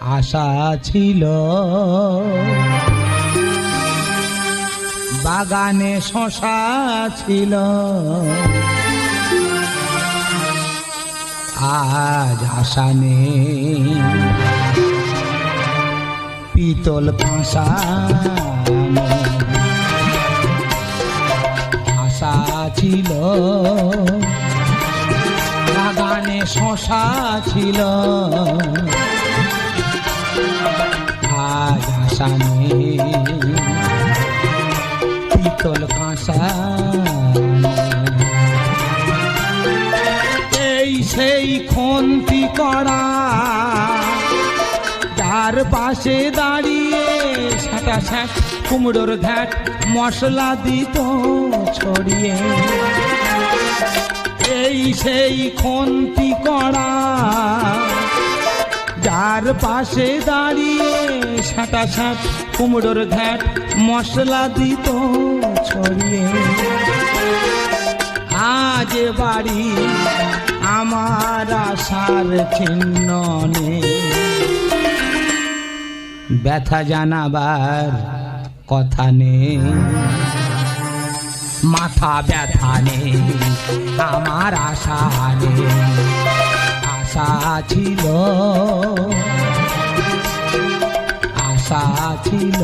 আশা ছিল। বাগানে শশা ছিল। আজ আশা নেই। পিতল কাঁসা আশা ছিল। বাগানে শশা ছিল। আশা পিতল এই সেই খন্তি করা যার পাশে দাঁড়িয়ে সাটা সাট কুমড়োর ঘাট মশলা দিত ছড়িয়ে এই সেই খন্তি করা পাশে দাঁড়িয়ে সাটা সাট, কুমড়োর ঘাট মশলা দিত ছড়িয়ে। আজ বাড়ি আমার আশার নেই। ব্যথা জানাবার কথা নেই। মাথা ব্যথা নেই, আমার আশা নেই। আশা ছিল আশা ছিল